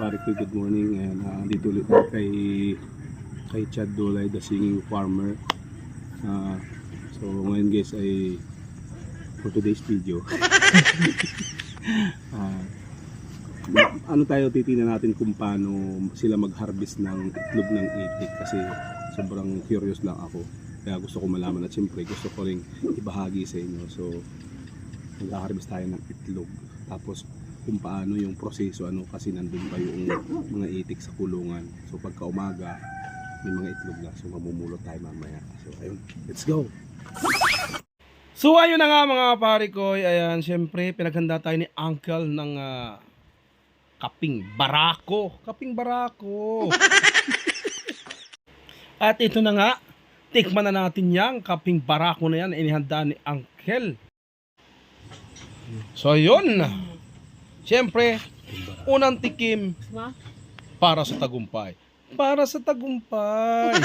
pare ko, good morning. And uh, dito ulit ako kay kay Chad Dolay, the singing farmer. Ah, so ngayon guys ay for today's video. Ah, ano tayo titingnan natin kung paano sila mag-harvest ng itlog ng itik kasi sobrang curious lang ako. Kaya gusto ko malaman at siyempre gusto ko ring ibahagi sa inyo. So mag-harvest tayo ng itlog. Tapos kung paano yung proseso ano kasi nandun pa yung mga itik sa kulungan. So pagka umaga may mga itlog na. So mamumulot tayo mamaya. So ayun, let's go! So ayun na nga mga pare ko, ayan, syempre pinaghanda tayo ni Uncle ng ah, kaping barako. Kaping barako. At ito na nga, tikman na natin yang kaping barako na yan, inihanda ni Uncle. So ayun, syempre, unang tikim para sa tagumpay. Para sa tagumpay.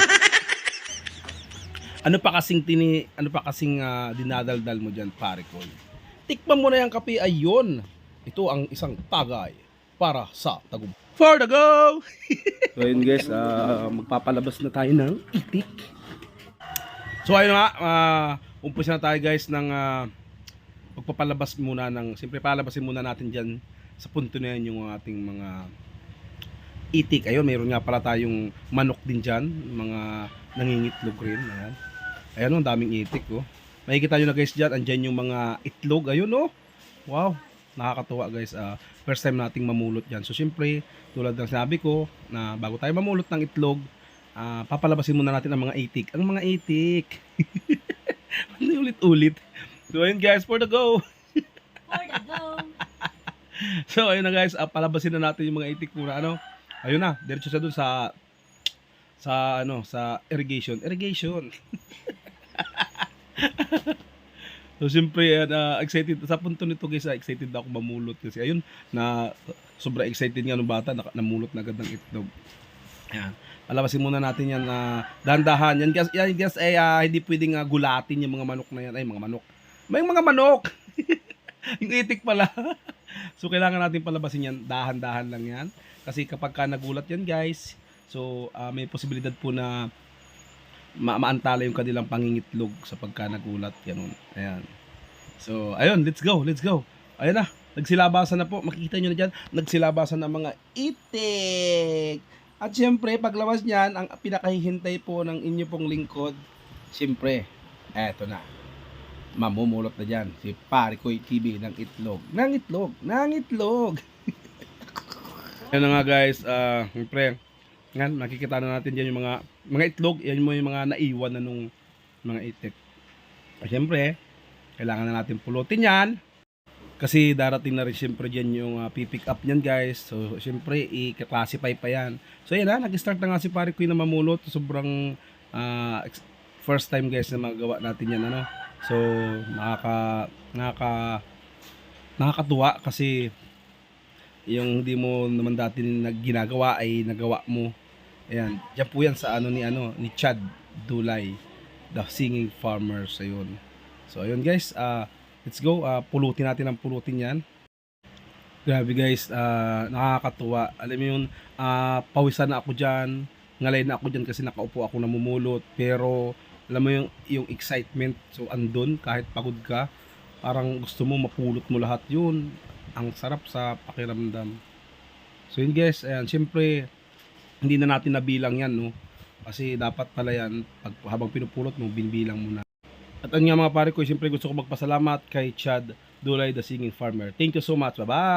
ano pa kasing tini, ano pa kasing ah, dinadaldal mo diyan, pare ko? Tikman mo na yung kape ayon. Ito ang isang tagay para sa tagumpay. For the go! so ayun guys, ah, magpapalabas na tayo ng itik. So ayun nga, uh, umpisa na tayo guys ng ah, magpapalabas muna ng, siyempre palabasin muna natin dyan sa punto na yan yung ating mga itik. Ayun, mayroon nga pala tayong manok din dyan. Mga nangingitlog rin. Ayan. Ayan ang daming itik oh. Makikita nyo na guys dyan, andyan yung mga itlog. Ayun oh. Wow. Nakakatuwa guys. Ah, first time nating mamulot dyan. So syempre, tulad ng sinabi ko, na bago tayo mamulot ng itlog, ah, papalabasin muna natin ang mga itik. Ang mga itik. Ano ulit-ulit. So ayun guys, for the go. For the go. So ayun na guys, ah, palabasin na natin yung mga itik muna ano. Ayun na, diretso sa dun sa sa ano, sa irrigation. Irrigation. so siyempre ah, excited sa punto nito guys, ah, excited ako mamulot kasi ayun na sobra excited nga ng bata, naka- namulot na agad ng itlog. Ayan. Palabasin muna natin yan na dahan-dahan. Yan guys, yan guys ay ah, hindi pwedeng ah, gulatin yung mga manok na yan. Ay, mga manok. May mga manok. yung itik pala. so kailangan natin palabasin yan. Dahan-dahan lang yan. Kasi kapag ka nagulat yan guys so ah, may posibilidad po na ma maantala yung kanilang pangingitlog sa pagka nagulat. Ganun. Ayan. So ayun let's go let's go. Ayun na nagsilabasan na po. Makikita nyo na dyan nagsilabasan ng mga itik. At syempre paglabas niyan ang pinakahihintay po ng inyo pong lingkod syempre eto na mamumulot na dyan si Parikoy TV ng itlog. Ng itlog, ng itlog. Yan na nga guys, ah, siyempre, nga, nakikita na natin dyan yung mga, mga itlog, yan mo yung mga naiwan na nung mga itik. At syempre, kailangan na natin pulutin yan. Kasi darating na rin syempre dyan yung ah, pipick up niyan guys. So syempre, i-classify pa yan. So yan na, nag-start na nga si Parikoy na mamulot. Sobrang ah, ex- first time guys na magawa natin yan ano. So, nakaka nakaka nakakatuwa kasi yung hindi mo naman dati nagginagawa ay nagawa mo. Ayan, diyan po yan sa ano ni ano ni Chad Dulay, the singing farmers ayun. So ayun guys, ah let's go. ah pulutin natin ang pulutin 'yan. Grabe guys, ah nakakatuwa. Alam mo yun, ah pawisan na ako diyan. Ngalay na ako diyan kasi nakaupo ako namumulot, pero alam mo yung yung excitement so andun kahit pagod ka parang gusto mo mapulot mo lahat yun. Ang sarap sa pakiramdam. So yun guys ayan syempre hindi na natin nabilang yan no? Kasi dapat pala yan pag, habang pinupulot mo binbilang mo na. At ang nga mga pare ko syempre gusto ko magpasalamat kay Chad Dulay the Singing Farmer. Thank you so much. Bye bye